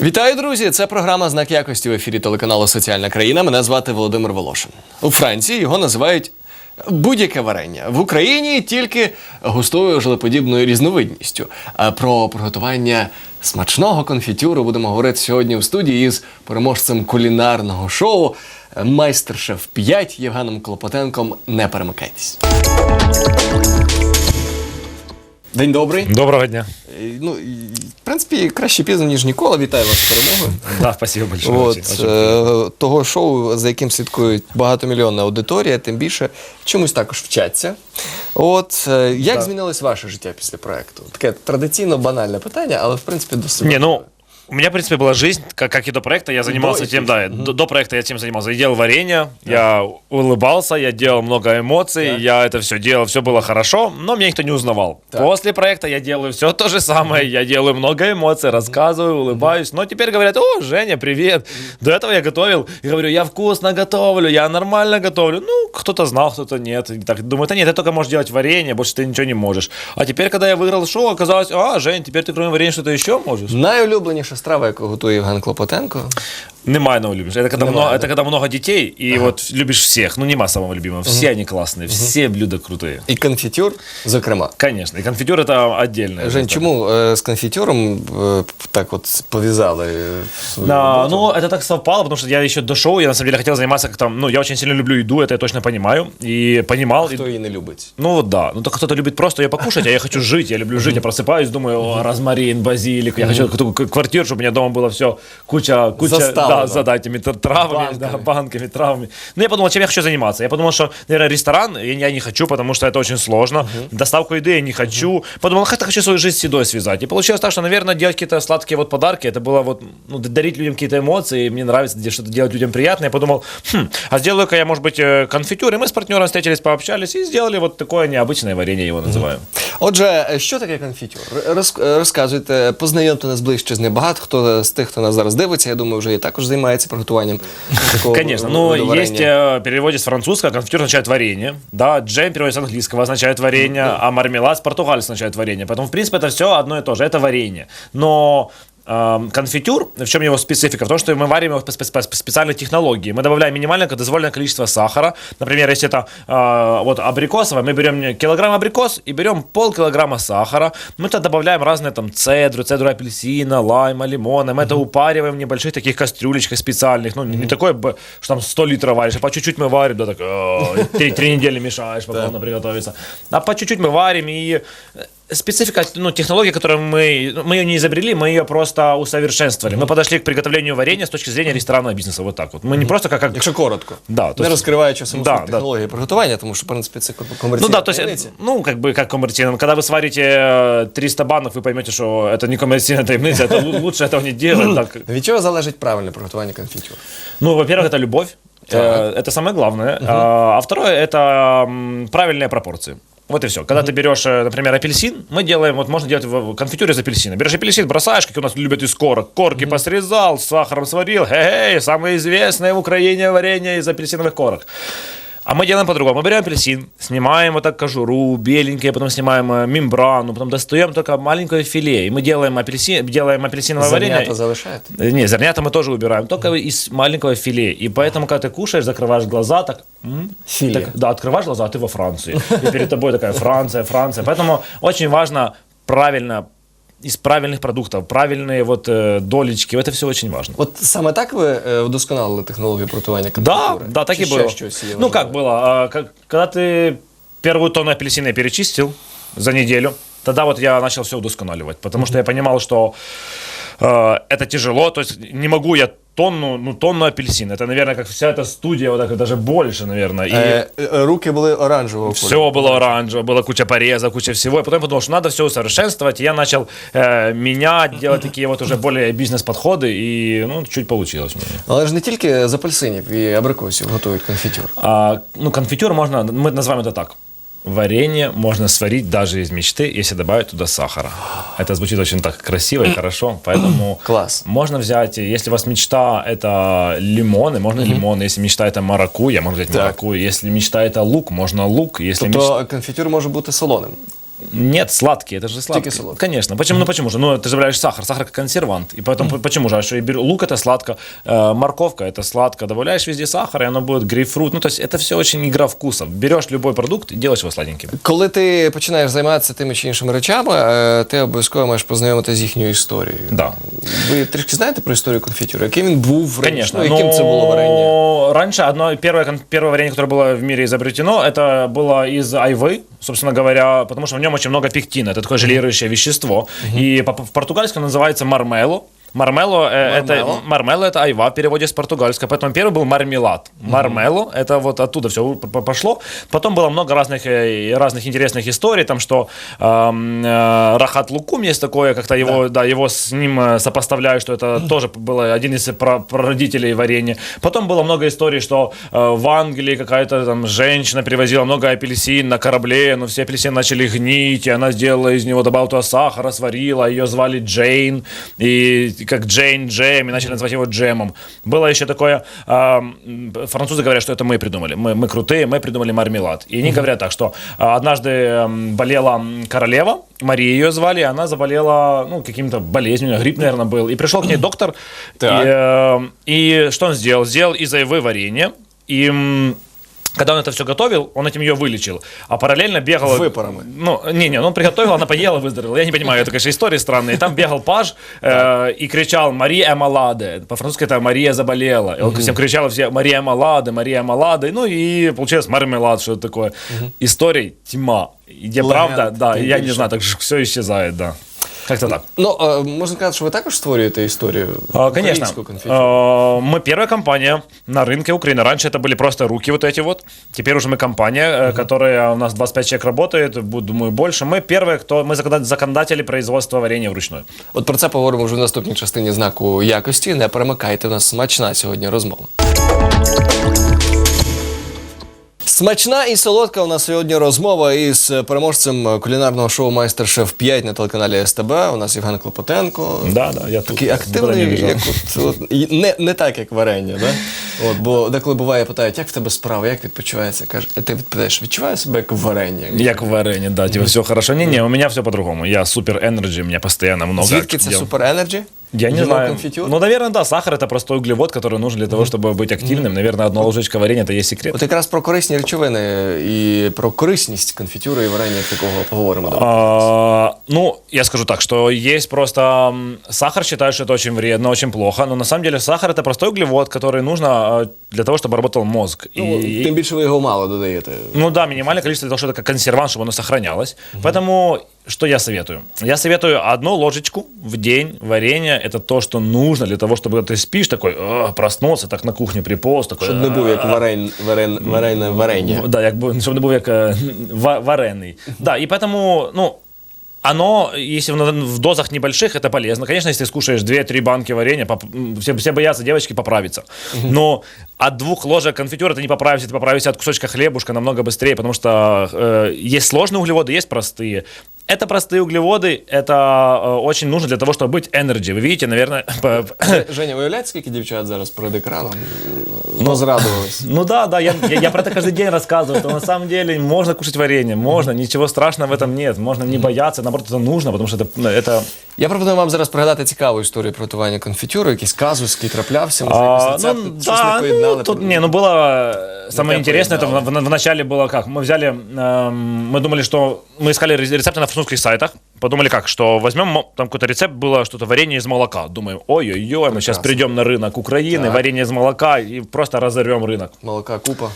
Вітаю, друзі! Це програма Знак якості в ефірі телеканалу Соціальна країна. Мене звати Володимир Волошин. У Франції його називають будь-яке варення. В Україні тільки густою желеподібною різновидністю. А про приготування смачного конфітюру будемо говорити сьогодні в студії із переможцем кулінарного шоу майстер-шеф 5 Євгеном Клопотенком. Не перемикайтесь. День добрий. Доброго дня. Е, Ну, в принципі, краще пізно, ніж ніколи. Вітаю вас з перемогою. Да, спасибо большое. От, Очень- очень е, того шоу, за яким слідкують багатомільйонна аудиторія, тим більше чомусь також вчаться. От е, як Да. змінилось ваше життя після проекту? Таке традиційно банальне питання, але в принципі досить. Не, ну, у меня, в принципе, была жизнь, как, как и до проекта. Я занимался и тем, да, до, до проекта я тем занимался. Я делал варенье, я улыбался, я делал много эмоций, Так. я это все делал, все было хорошо, но меня никто не узнавал. Так. После проекта я делаю все то же самое, я делаю много эмоций, рассказываю, улыбаюсь. Но теперь говорят, о, Женя, привет. До этого я готовил и говорю, я вкусно готовлю, я нормально готовлю. Ну, кто-то знал, кто-то нет. И так думаю, да нет, ты только можешь делать варенье, больше ты ничего не можешь. А теперь, когда я выиграл шоу, оказалось, а, Жень, теперь ты кроме варенья что-то еще можешь? Найулюбленіша страва, яку готує Євген Клопотенко. Немає нового любишь. Это когда, Немає, много, да? это когда много детей, и вот любишь всех. Ну, нема самого любимого. Все они классные, все блюда крутые. І конфітюр, зокрема. Конечно. И конфитюр это отдельное. Жень, Это- чому е, з конфітюром е, так от пов'язали свою Да, роботу? ну, это так совпало, потому что я еще до шоу, я на самом деле хотел заниматься, как там, ну, я очень сильно люблю еду, это я точно понимаю, и понимал. и- Хто її не любить? Ну вот да, ну только кто-то любит просто ее покушать, а я хочу жить, я люблю жить, я просыпаюсь, думаю, о, розмарин, базилик, я хочу такую к- квартиру, чтобы у меня дома было все, куча, куча, да, за да, этими тр- травами, Банками. да, банками, травами. Ну я подумал, чем я хочу заниматься. Я подумал, что, наверное, ресторан я, не хочу, потому что это очень сложно. Доставку еды я не хочу. Подумал, как-то хочу свою жизнь с едой связать. И получилось так, что, наверное, делать какие-то сладкие вот подарки, это было вот, ну, дарить людям какие-то эмоции, мне нравится что-то делать людям приятное. Я подумал, хм, а сделаю-ка я, может быть, э, конфитюр. И мы с партнером встретились, пообщались и сделали вот такое необычное варенье, его называю. Отже, що таке конфітюр? Роз, е, розказуйте, познайомте нас ближче з ним. Багато хто з тих, хто нас зараз дивиться, я думаю, вже і також займається приготуванням такого Конечно, виду ну варення. есть э, в переводе с французского конфитюр означает варенье, да, джем в переводе с английского означает варенье, а мармелад с португальского означает варенье. Поэтому, в принципе, это все одно и то же, это варенье. Но эм, конфитюр, в чем его специфика? В том, что мы варим его по, спе- по специальной технологии. Мы добавляем минимальное дозволенное количество сахара. Например, если это э, вот абрикосовое, мы берем килограмм абрикос и берем полкилограмма сахара. Мы туда добавляем разные там цедру, цедру апельсина, лайма, лимона. Мы это упариваем в небольших таких кастрюлечках специальных. Ну, не не такое, что там 100 литров варишь, а по чуть-чуть мы варим, да, так, э, три, недели мешаешь, пока оно приготовится. А по чуть-чуть мы варим, и э, специфика, ну, технология, которую мы, ну, мы ее не изобрели, мы ее просто усовершенствовали. Мы подошли к приготовлению варенья с точки зрения ресторанного бизнеса, вот так вот. Мы не просто как... как Якщо коротко. Да, то не есть- розкриваючи саму Да, суть да. технології приготування, тому що, в принципі, це Ну комерційна да, то есть, таємниця. э, ну, как бы, как коммерческим. Когда вы сварите э, 300 банок, вы поймете, что это не коммерческая таемница, это лу- лучше этого не делать. Так. Від чого залежить правильне приготування конфітюру? Ну, во-первых, это любовь. Э, Это самое главное. А, А второе это м, правильные пропорции. Вот и все. Когда ты берешь, э, например, апельсин, мы делаем, вот можно делать в- в конфитюр из апельсина. Берешь апельсин, бросаешь, как у нас любят из корок. Корки посрезал, с сахаром сварил. Хе-хей, самое известное в Украине варенье из апельсиновых корок. А мы делаем по-другому. Мы берем апельсин, снимаем вот так кожуру, беленькие, потом снимаем э, мембрану, потом достаем только маленькое филе. И мы делаем, апельсин, делаем апельсиновое варенье. Зернята залишаєте? Э, Не, зернята мы тоже убираем, только из маленького филе. И поэтому, когда ты кушаешь, закрываешь глаза, так... м, Филе. так, да, открываешь глаза, а ты во Франции. И перед тобой такая Франция, Франция. Поэтому очень важно правильно из правильных продуктов, правильные вот э, долечки, это все очень важно. От саме так ви е, вдосконалили технологію приготування Да, конфітюри? да, так Чи и ще было. щось є ну как важливе? было, а, как- когда ты первую тонну апельсина перечистил за неделю, тогда вот я начал все удосконаливать, потому что я понимал, что э, это тяжело, то есть не могу я тонну, ну тонну апельсина, это, наверное, как вся эта студия, вот так вот, даже больше, наверное, и Е, е, руки були оранжевого все кольору. было оранжевое, была куча пореза, куча всего. И потом я подумал, что надо все усовершенствовать. И я начал э, менять, делать такие вот уже более бизнес-подходы. И ну, чуть получилось у меня. Але ж не тільки з апельсинів і абрикосів готують конфітюр. А, ну, конфитюр можно, мы называем это так. Варенье можно сварить даже из мечты, если добавить туда сахара. Это звучит очень так красиво и хорошо, поэтому Класс. можно взять, если у вас мечта это лимоны, можно лимоны, если мечта это маракуйя, можно взять Так. маракуйю, если мечта это лук, можно лук, если. Тобто конфітюр може бути солоним. Нет, сладкие, это же сладкие. сладкие. Конечно. Почему? Ну почему же? Ну ты же добавляешь сахар, сахар как консервант. И поэтому почему же? А что я беру лук это сладко, э, морковка это сладко, добавляешь везде сахар, и оно будет грейпфрут. Ну то есть это все очень игра вкусов. Берешь любой продукт и делаешь его сладеньким. Коли ти починаєш займатися тими чи іншими речами, е, ти обов'язково маєш познайомитися з їхньою історією. Да. Ви трішки знаєте про історію конфітюру? Яким він був раніше? Конечно. Ну, яким це було варення? Но раньше одно первое, кон- первое варенье, которое было в мире изобретено, это было из айвы, собственно говоря, потому что в нем очень много пектина. Это такое желирующее вещество. И по- в португальском называется мармело. Мармело, э, Мармело. это мармело это айва в переводе с португальского. Поэтому первый был мармелад. Мармело это вот оттуда все пошло. Потом было много разных э, разных интересных историй, там что эм, э, Рахат Лукум есть такое, как-то его да. его с ним э, сопоставляют, что это тоже было один из пра- прародителей варенья. Потом было много историй, что э, в Англии какая-то там женщина привозила много апельсин на корабле, но все апельсины начали гнить, и она сделала из него добавила туда сахара, сварила, ее звали Джейн, и как Джейн Джем, и начали называть его Джемом. Было еще такое, французы говорят, что это мы придумали, мы, мы крутые, мы придумали мармелад. И они говорят так, что а, однажды болела королева, Мария ее звали, и она заболела, ну, каким-то болезнью, грипп, наверное, был. И пришел к ней доктор, и, э, и что он сделал? Сделал из айвы варенье, и когда он это все готовил, он этим ее вылечил. А параллельно бегал... Выпарами. Ну, не-не, он приготовил, она поела, выздоровела. Я не понимаю, это, конечно, истории странные. И там бегал паж э, и кричал «Мария Маладе». По-французски это «Мария заболела». И он всем кричал все «Мария Маладе, Мария Маладе». Ну и получилось мармелад, что это такое. Историй тьма. Где правда, да, я не знаю, так все исчезает, да. Как-то так. Ну, е, можна сказати, що ви також створюєте історію А, Конечно. українського конфітюру? А, Мы первая компания на рынке Украины. Раньше это были просто руки вот эти вот. Теперь уже мы компания, э, которая у нас 25 человек работает, бу- думаю, больше. Мы первые, кто мы законда- законодатели производства варенья вручную. От про це поговоримо вже в наступній частині знаку якості. Не перемикайте у нас смачна сьогодні розмова. Смачна і солодка у нас сьогодні розмова із переможцем кулінарного шоу Майстер-шеф 5 на телеканалі СТБ. У нас Євген Клопотенко. Да, да, я тут. Такий активний, як от, от, і не, не так, як варення, да? От, бо деколи буває, питають, як в тебе справа, як відпочивається? Каже, ти відповідаєш, відчуваю себе як варення. Як варенье, да, типа все хорошо. Не-не, у меня все по-другому. Я супер энерджи, у меня постоянно много. Звідки це супер енерджі? Я не Діло знаю. конфітюр? Ну, наверное, да, сахар это простой углевод, который нужен для того, чтобы быть активным. Наверное, одна ложечка варенья это есть секрет. От якраз про корисні речовини і про корисність конфітюри і варення як такого поговоримо. давай. А, ну, я скажу так, что есть просто м, сахар считают, что это очень вредно, очень плохо, но на самом деле сахар это простой углевод, который нужно а, для того, чтобы работал мозг. Ну, И- Тим більше ви його мало додаєте. ну да, минимальное количество для того, чтобы это как консервант, чтобы оно сохранялось. Поэтому что я советую? Я советую одну ложечку в день варенья. Это то, что нужно для того, чтобы ты спишь такой, «А, проснулся, так на кухне приполз, такой. Щоб не був як варень, варен, варене варення. Да, якби, щоб не був як ва- варений. Да, и поэтому, ну, оно, если в, дозах небольших, это полезно. Конечно, если ты скушаешь 2-3 банки варенья, все, все боятся девочки поправиться. Но от двух ложек конфитюра ты не поправишься, ты поправишься от кусочка хлебушка намного быстрее, потому что э, есть сложные углеводы, есть простые. Это простые углеводы, это э, очень нужно для того, чтобы быть energy. Вы видите, наверное, по- Женя, виявляєте, скільки дівчат зараз перед екраном ну, зрадувалось? Ну да, да, я, я, я про это каждый день рассказываю, что на самом деле можно кушать варенье, можно, ничего страшного в этом нет, можно не бояться, наоборот, это нужно, потому что это, ну, это Я пропоную вам зараз пригадати цікаву історію приготування конфітюру, якийсь казус, який траплявся, може, А, якийсь ну, рецепт, щось да, не поєднали. Ну, ну, тут, не, ну было э, самое интересное, это в, в- в начале было как, мы взяли, эм, мы думали, что мы искали ре- рецепты на французских сайтах, подумали как, что возьмем, там какой-то рецепт было что-то варенье из молока, думаем, ой-ой-ой, мы сейчас придем на рынок Украины, варенье из молока и просто разорвем рынок. Молока купа.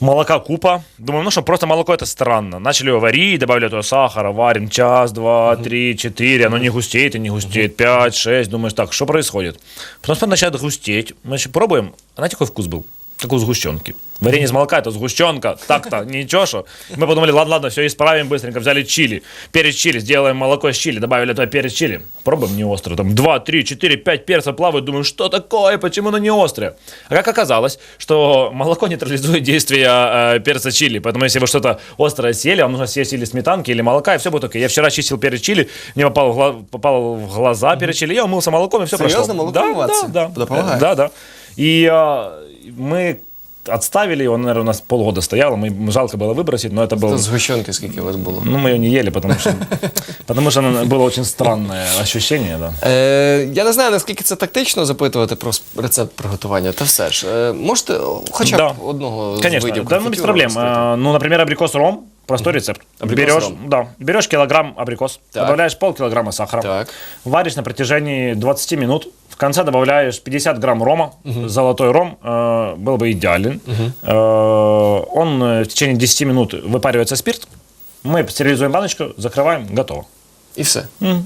Молока купа. Думаем, ну что, просто молоко это странно. Начали его варить, добавили туда сахара, варим час, два, три, четыре. Оно не густеет и не густеет. Пять, шесть. Думаешь, так, что происходит? Потом начинает густеть. Мы еще пробуем. А знаете, какой вкус был? Как у сгущенки. Варенье из молока это сгущенка. Так-то, ничего что. Мы подумали, ладно, ладно, все исправим быстренько. Взяли чили. Перец чили, сделаем молоко с чили. Добавили туда перец чили. Пробуем не остро. Там 2, 3, 4, 5 перца плавают. Думаю, что такое? Почему оно не острое? А как оказалось, что молоко нейтрализует действие э, перца чили. Поэтому если вы что-то острое съели, вам нужно съесть или сметанки, или молока, и все будет окей. Я вчера чистил перец чили, мне попал в, гла- попал в глаза перец чили, я умылся молоком, и все Серьезно? прошло. Молоко да, умываться? да, да. Да? Да, да. И а, мы отставили его, наверное, у нас полгода стояло, мы, жалко было выбросить, но это был... З гущонки скільки у вас було? Ну, мы ее не ели, потому что, потому что оно было очень странное ощущение, да. Е, я не знаю, наскільки це тактично запитувати про с- рецепт приготування, та все ж. Е, можете хоча б Да. одного з Конечно, видів да, ну без конфітюру проблем. розкрити? А, Ну, например, абрикос ром, простой рецепт. Абрикос берешь, ром. да, берешь килограмм абрикос, Так. добавляешь полкилограмма сахара, Так. варишь на протяжении 20 минут, в конце добавляешь 50 грамм рома, золотой ром э, был бы идеален. Э, он э, в течение 10 минут выпаривается спирт, мы стерилизуем баночку, закрываем, готово. І все. А-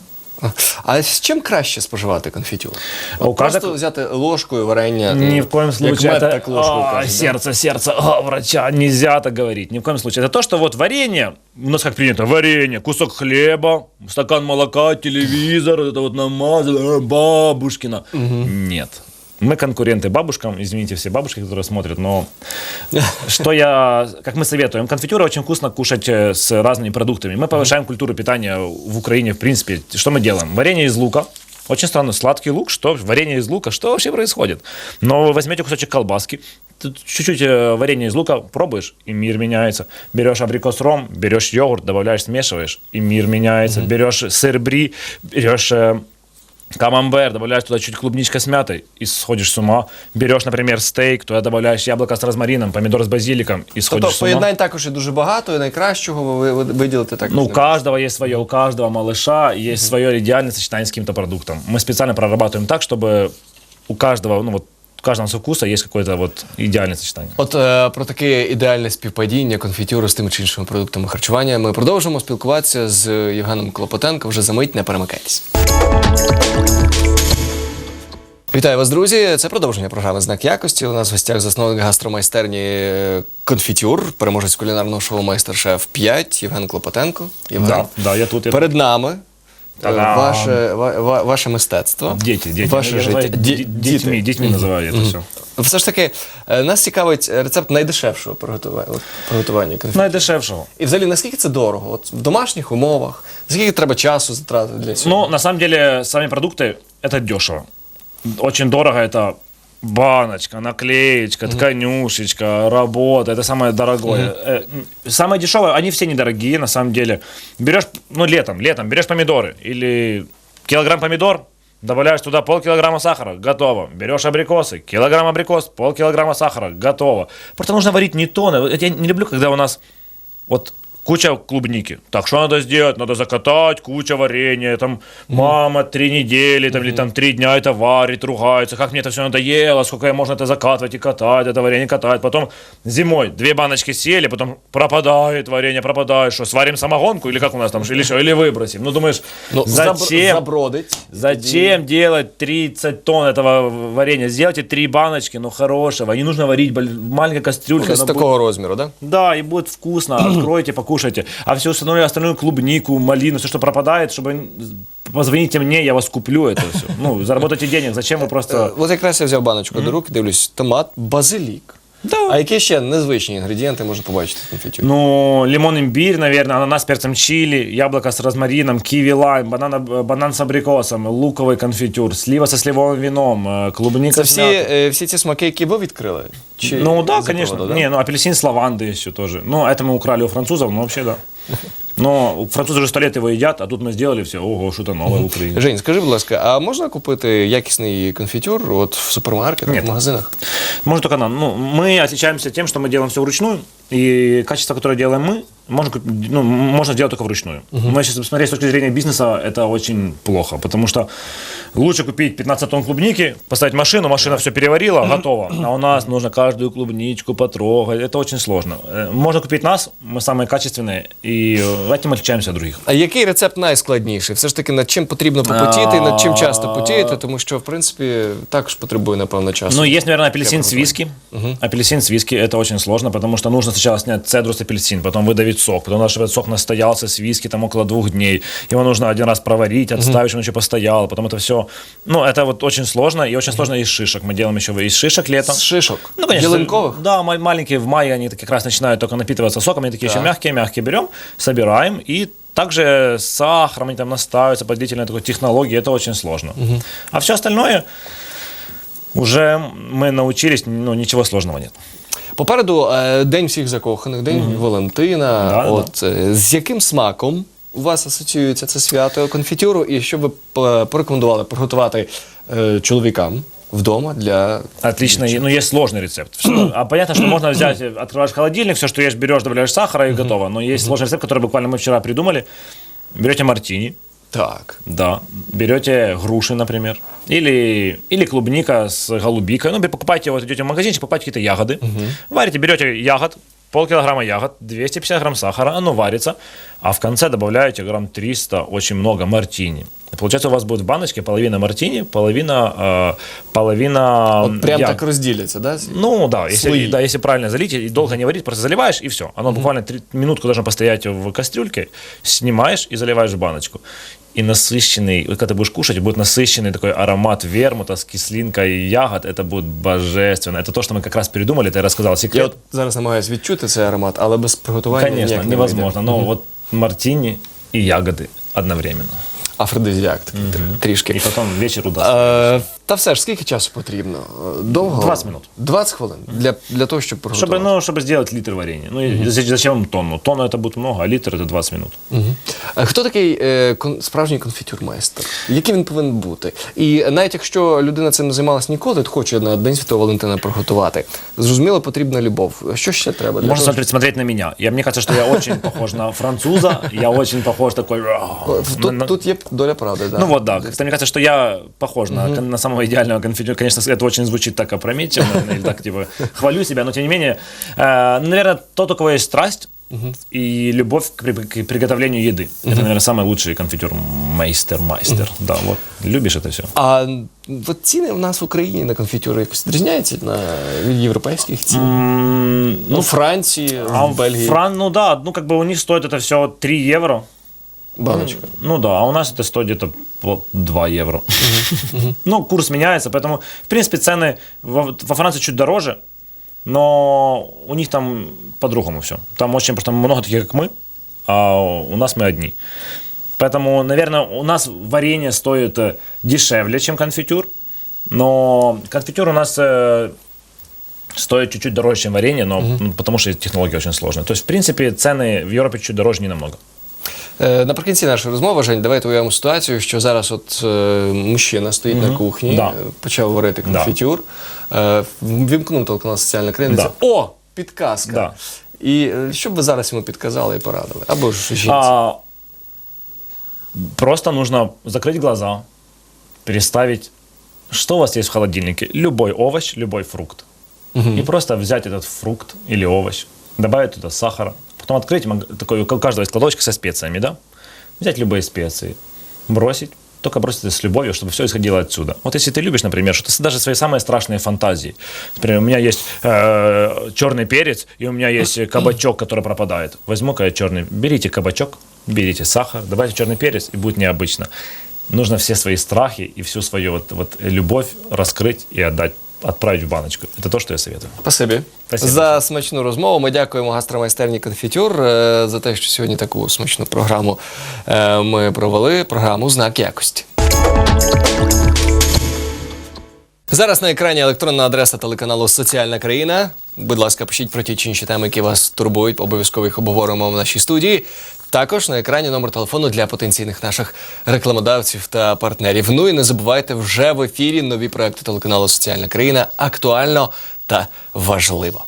А з чим краще споживати конфітюр? А у От просто кожного- взяти ложкою варення. Ни ну, в коем случае это так ложкою а, сердце, сердце а, врача, нельзя так говорить. Ни в коем случае. Это то, что вот варенье, у нас как принято, варенье, кусок хлеба, стакан молока, телевизор, это вот намазано, э, бабушкина. Нет. Мы конкуренты бабушкам, извините все бабушки, которые смотрят, но что я, как мы советуем, конфитюры очень вкусно кушать э, с разными продуктами. Мы повышаем культуру питания в Украине, в принципе. Что мы делаем? Варенье из лука, очень странно, сладкий лук, что варенье из лука, что вообще происходит? Но вы возьмете кусочек колбаски, чуть-чуть э, варенье из лука пробуешь, и мир меняется. Берешь абрикос ром, берешь йогурт, добавляешь, смешиваешь, и мир меняется. Берешь сыр бри, берешь э, камамбер, добавляешь туда чуть клубничка с мятой и сходишь с ума. Берешь, например, стейк, туда добавляешь яблоко с розмарином, помидор с базиликом и сходишь Тобто с ума. поєднань також і дуже багато, і найкращого ви ви- виділити так. Ну, у каждого есть свое, у каждого малыша есть свое идеальное сочетание с каким-то продуктом. Мы специально прорабатываем так, чтобы у каждого, ну вот, у каждого со вкуса есть какое-то вот идеальное сочетание. От е, про таке ідеальне співпадіння конфітюру з тими чи іншими продуктами харчування ми продовжимо спілкуватися з Євгеном Клопотенко вже за мить, не перемикайтесь. Вітаю вас, друзі! Це продовження програми Знак якості. У нас в гостях засновник гастромайстерні е, конфітюр, переможець кулінарного шоу Майстер-шеф 5 Євген Клопотенко. Євген. Да, да, я тут. я Перед нами Та-дам! ваше, ва- ва- ваше мистецтво. Дети, дети. Ваше Я життя. называю Ді- ді- Детьми, детьми называю это все. Все ж таки, е, нас цікавить рецепт найдешевшого приготування, от, приготування конфітюру. Наидешевшего. І взагалі, наскільки це дорого? От в домашніх умовах, скільки треба часу затратити для цього? Ну, на самом деле, сами продукты это дешево. Очень дорого это баночка, наклеечка, тканюшечка, работа, это самое дорогое. М, Самое дешевое, они все недорогие, на самом деле. Берешь, ну, летом, летом, берешь помидоры или килограмм помидор, добавляешь туда полкилограмма сахара, готово. Берешь абрикосы, килограмм абрикос, полкилограмма сахара, готово. Просто нужно варить не тонны. Вот Я не люблю, когда у нас вот куча клубники. Так, что надо сделать? Надо закатать, куча варенья, там мама три недели там, или там три дня это варит, ругается, как мне это все надоело, сколько я можно это закатывать и катать, это варенье катать. Потом зимой две баночки сели, потом пропадает варенье, пропадает, что сварим самогонку или как у нас там, или что, или выбросим. Ну думаешь, Ну, забр- зачем? забродить. Зачем делать 30 тонн этого варенья? Сделайте три баночки, но хорошего. Не нужно варить боль- в маленькой кастрюльке. З оно будет- такого розміру, так? Да? да, и будет вкусно. Откройте, покушайте. А все остальное, остальную клубнику, малину, все, что пропадает, чтобы позвоните мне, я вас куплю это все. Ну, заработайте денег. Зачем вы Е, просто... От якраз я взяв баночку до рук, дивлюсь, томат, базилік. Да. А які ще незвичні інгредієнти можна побачити в конфітюрі? Ну, лимон, имбирь, наверное, ананас с перцем чили, яблоко с розмарином, киви, лайм, банан, банан с абрикосом, луковый конфитюр, слива со сливовым вином, э, клубника Це с всі, мятой. е, всі ці смаки, які ви відкрили? Чи Ну да, з конечно. заводу, да? Не, ну апельсин с лавандой еще тоже. Ну, это мы украли у французов, но вообще да. Но французы уже сто лет его едят, а тут мы сделали все. Ого, что-то новое в Украине. Жень, скажи, будь ласка, а можна купити якісний конфітюр от в супермаркетах, Ні. в магазинах? Может только нам. Ну, мы отличаемся тем, что мы делаем все вручную, и качество, которое делаем мы, можно, куп- ну, можно сделать только вручную. Но если посмотреть с точки зрения бизнеса, это очень плохо, потому что лучше купить 15 тонн клубники, поставить машину, машина все переварила, готово. А у нас нужно каждую клубничку потрогать, это очень сложно. Э, Можно купить нас, мы самые качественные, и э, этим отличаемся от других. А який рецепт найскладніший? Все ж таки, над чим потрібно попотіти, над чим часто потіти, тому що, в принципі, також потребує, напевно, часу. Ну, есть, наверное, апельсин с приготовления. виски. Апельсин с виски это очень сложно, потому что нужно сначала снять цедру с апельсин, потом выдавить сок, потом надо, чтобы этот сок настоялся с виски там около двух дней. Его нужно один раз проварить, отставить, чтобы он еще постоял, потом это все. Ну, это вот очень сложно, и очень сложно из шишек. Мы делаем еще из шишек летом. З шишок? Ну, конечно. Ялинкових? Да, ма- маленькие в мае они как раз начинают только напитываться соком, они такие еще мягкие-мягкие. Берем, собираем и также с сахаром они там настаиваются под длительной такой технологией, это очень сложно. А все остальное уже мы научились, ну, ничего сложного нет. Попереду е, День всіх закоханих, День Валентина. Да, да. От е, з яким смаком у вас асоціюється це свято конфітюру, і що ви п- порекомендували приготувати е, чоловікам вдома для Отлично, ну есть сложный рецепт. Всё- А понятно, что можно взять, открываешь холодильник, все, что есть, берешь, добавляешь сахара и готово. Но есть сложный рецепт, который буквально мы вчера придумали. Берете мартини, так. да, берете груши, например, или, или клубника с голубикой. Ну, покупайте, вот идете в магазинчик, покупайте какие-то ягоды. Варите, берете ягод, полкилограмма ягод, 250 грамм сахара, оно варится, а в конце добавляете грамм 300, очень много мартини. Получается, у вас будет в баночке половина мартини, половина, э, половина От прям ягод. так розділяться, да? Ну да, если, Слои. да, если правильно залить и долго не варить, просто заливаешь и все. Оно буквально три минутку должно постоять в кастрюльке, снимаешь и заливаешь в баночку. И насыщенный, вот когда ты будешь кушать, будет насыщенный такой аромат вермута с кислинкой ягод. Это будет божественно. Это то, что мы как раз придумали, это я рассказал Я секрет. от зараз намагаюся відчути цей аромат, але без приготування Конечно, ніяк не невозможно. вийде. Но вот мартини и ягоды одновременно. Афродизіак такий трішки. И потом вечер удастся. Е, та все ж, скільки часу потрібно? Е, Довго? 20 минут. 20 хвилин для, для того, щоб приготувати. Чтобы, ну, чтобы сделать литр варенья. Ну, и зачем- зачем вам тонну? Тонну это будет много, а литр это 20 минут. Мгм. Е, Хто такий е, кон- справжній конфітюрмайстер? Який він повинен бути? І навіть якщо людина цим не займалась ніколи, от хоче на День Святого Валентина приготувати, зрозуміло, потрібна любов. Що ще треба? Для Можно того, смотреть, смотреть на меня. Я, мне кажется, что я очень похож на француза. Я очень похож такой... щоб- Тут, на- тут є доля правди. Да. Ну вот, да. Как-то мне кажется, что я похож на, на самого идеального конфитюра. Конечно, это очень звучит так опрометчиво, наверное, или так, типа, хвалю себя, но тем не менее, э, наверное, тот, у кого есть страсть и любовь к, при- к приготовлению еды. Это, наверное, самый лучший конфитюр мейстер, мастер. Да, вот. Любишь это все? А от ціни в нас в Україні на конфітюри якось відрізняються на від європейських цін? Ну, в Франції, А в Бельгії Фран, ну да, ну как бы у них стоит это все 3 евро. баночка. Ну да, а у нас это стоит где-то по 2 евро. Ну, курс меняется, поэтому, в принципе, цены во, во Франции чуть дороже, но у них там по-другому все. Там очень просто много таких, как мы, а у нас мы одни. Поэтому, наверное, у нас варенье стоит э, дешевле, чем конфитюр, но конфитюр у нас э, стоит чуть-чуть дороже, чем варенье, но ну, потому что технология очень сложная. То есть, в принципе, цены в Европе чуть дороже не намного. Е, Наприкінці нашої розмови, Жень, давайте уявимо ситуацію, що зараз от е, мужчина стоїть на кухні, Да. е, почав варити Да. конфітюр, е, вімкнув телеканал соціальна країна. Да. О, підказка! Да. І що б ви зараз йому підказали і порадили? Або ж жінці. А, просто нужно закрыть глаза, переставить, что у вас есть в холодильнике. Любой овощ, любой фрукт. И просто взять этот фрукт или овощ, добавить туда сахара, потом открыть такой, у каждого есть кладовочка со специями, да? Взять любые специи, бросить, только бросить это с любовью, чтобы все исходило отсюда. Вот если ты любишь, например, что-то даже свои самые страшные фантазии. Например, у меня есть э, черный перец, и у меня есть кабачок, который пропадает. Возьму-ка я черный, берите кабачок, берите сахар, добавьте черный перец, и будет необычно. Нужно все свои страхи и всю свою вот, вот любовь раскрыть и отдать, отправить в баночку. Это то, что я советую. Спасибі. Спасибо. За смачну розмову. Ми дякуємо гастромайстерні конфітюр е, за те, що сьогодні таку смачну програму е, ми провели. Програму Знак якості. Зараз на екрані електронна адреса телеканалу Соціальна країна. Будь ласка, пишіть про ті чи інші теми, які вас турбують. Обов'язково їх обговоримо в нашій студії. Також на екрані номер телефону для потенційних наших рекламодавців та партнерів. Ну і не забувайте вже в ефірі нові проекти телеканалу Соціальна країна актуально та важливо.